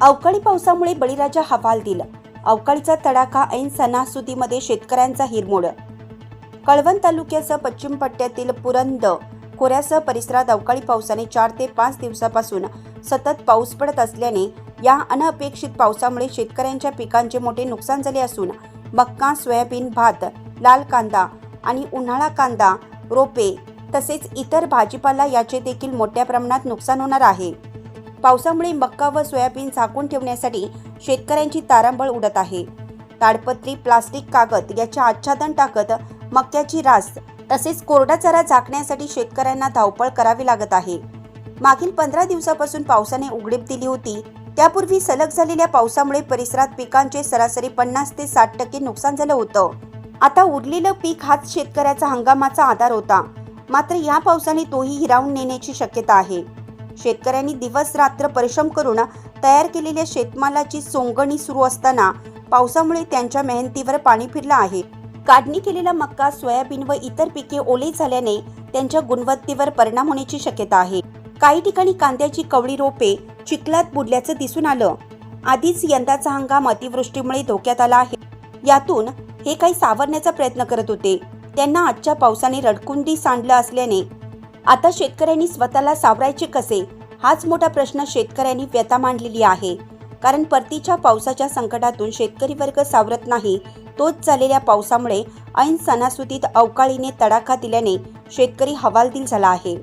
अवकाळी पावसामुळे बळीराजा हवाल दिला. अवकाळीचा तडाखा ऐन सणासुदीमध्ये शेतकऱ्यांचा हिरमोड. कळवण तालुक्यासह पश्चिम पट्ट्यातील पुरंद खोऱ्यासह परिसरात अवकाळी पावसाने चार ते पाच दिवसापासून सतत पाऊस पडत असल्याने या अनअपेक्षित पावसामुळे शेतकऱ्यांच्या पिकांचे मोठे नुकसान झाले असून मक्का सोयाबीन भात लाल कांदा आणि उन्हाळा कांदा रोपे तसेच इतर भाजीपाला याचे देखील मोठ्या प्रमाणात नुकसान होणार आहे. पावसामुळे मक्का व सोयाबीन झाकून ठेवण्यासाठी शेतकऱ्यांची तारांबळ उडत आहे. ताडपत्री प्लास्टिक कागद याचे आच्छादन टाकत मक्याची रास तसेच कोरडा चारा झाकण्यासाठी शेतकऱ्यांना धावपळ करावी लागत आहे. मागील पंधरा दिवसापासून पावसाने उघडीप दिली होती. त्यापूर्वी सलग झालेल्या पावसामुळे परिसरात पिकांचे सरासरी पन्नास ते साठ टक्के नुकसान झालं होतं. आता उरलेलं पीक हाच शेतकऱ्याचा हंगामाचा आधार होता. मात्र या पावसाने तोही हिरावून नेण्याची शक्यता आहे. शेतकऱ्यांनी दिवस रात्र परिश्रम करून तयार केलेल्या शेतमालाची सोंगणी सुरू असताना पावसामुळे त्यांच्या मेहनतीवर पाणी फिरलं आहे. काढणी केलेला मक्का सोयाबीन व इतर पिके ओले झाल्याने त्यांच्या गुणवत्तेवर परिणाम होण्याची शक्यता आहे. काही ठिकाणी कांद्याची कवळी रोपे चिखलात बुडल्याचं दिसून आलं. आधीच यंदाचा हंगाम अतिवृष्टीमुळे धोक्यात आला आहे. यातून हे काही सावरण्याचा प्रयत्न करत होते. त्यांना आजच्या पावसाने रडकुंडी सांडलं असल्याने आता शेतकऱ्यांनी स्वतःला सावरायचे कसे? हाच मोठा प्रश्न शेतकऱ्यांनी व्यथा मांडलेली आहे. कारण परतीच्या पावसाच्या संकटातून शेतकरी वर्ग सावरत नाही तोच झालेल्या पावसामुळे ऐन सणासुदीत अवकाळीने तडाखा दिल्याने शेतकरी हवालदिल झाला आहे.